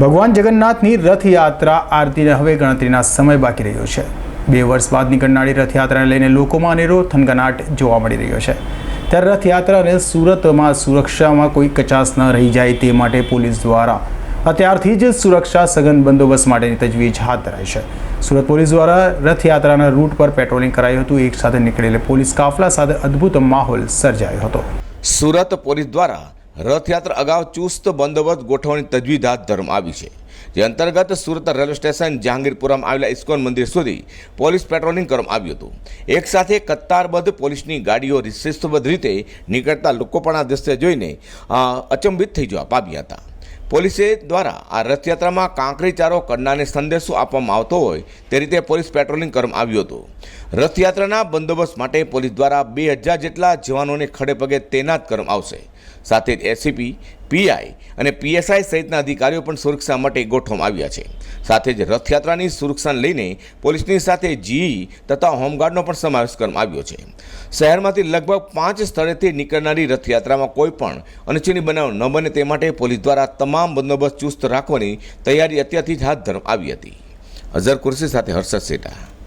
ભગવાન જગન્નાથની રથયાત્રા આરતીને હવે ગણતરીના સમય બાકી રહ્યો છે. બે વર્ષ બાદ નીકળનારી રથયાત્રાને લઈને લોકોમાં અનેરો થનગનાટ જોવા મળી રહ્યો છે. ત્યારે રથયાત્રાને સુરતમાં સુરક્ષામાં કોઈ કચાસ ન રહી જાય તે માટે પોલીસ દ્વારા અત્યારથી જ સુરક્ષા સઘન બંદોબસ્ત માટેની તજવીજ હાથ ધરાઈ છે. સુરત પોલીસ દ્વારા રથયાત્રાના રૂટ પર પેટ્રોલિંગ કરાયું હતું. એક સાથે નીકળેલી પોલીસ કાફલા સાથે અદ્ભુત માહોલ સર્જાયો હતો. સુરત પોલીસ દ્વારા રથયાત્રા અગાઉ ચુસ્ત બંદોબસ્ત ગોઠવવાની તજવીજ હાથ ધરવામાં આવી છે. જે અંતર્ગત સુરત રેલવે સ્ટેશન જહાંગીરપુરામાં આવેલા ઇસ્કોન મંદિર સુધી પોલીસ પેટ્રોલિંગ કરવામાં આવ્યું હતું. એક સાથે કતારબદ્ધ પોલીસની ગાડીઓ શિસ્તબદ્ધ રીતે નીકળતા લોકો પણ આ દ્રશ્ય જોઈને અચંબિત થઈ જવા પામ્યા હતા. પોલીસે દ્વારા આ રથયાત્રામાં કાંકરી ચારો કરનારને સંદેશો આપવામાં આવતો હોય તે રીતે પોલીસ પેટ્રોલિંગ કરવામાં આવ્યું હતું. રથયાત્રાના બંદોબસ્ત માટે પોલીસ દ્વારા બે હજાર જેટલા જવાનોને ખડે પગે તૈનાત કરવામાં આવશે. સાથે જ એસીપી પીઆઈ અને પીએસઆઈ સહિતના અધિકારીઓ પણ સુરક્ષા માટે ગોઠવવામાં આવ્યા છે. સાથે જ રથયાત્રાની સુરક્ષાને લઈને પોલીસની સાથે જીઈ તથા હોમગાર્ડનો પણ સમાવેશ કરવામાં આવ્યો છે. શહેરમાંથી લગભગ પાંચ સ્થળેથી નીકળનારી રથયાત્રામાં કોઈ પણ અનિચ્છનીય બનાવ ન બને તે માટે પોલીસ દ્વારા તમામ બંદોબસ્ત ચુસ્ત રાખવાની તૈયારી અત્યારથી જ હાથ ધરવામાં આવી હતી. અઝર કુર્સી સાથે હર્ષદ સેટા.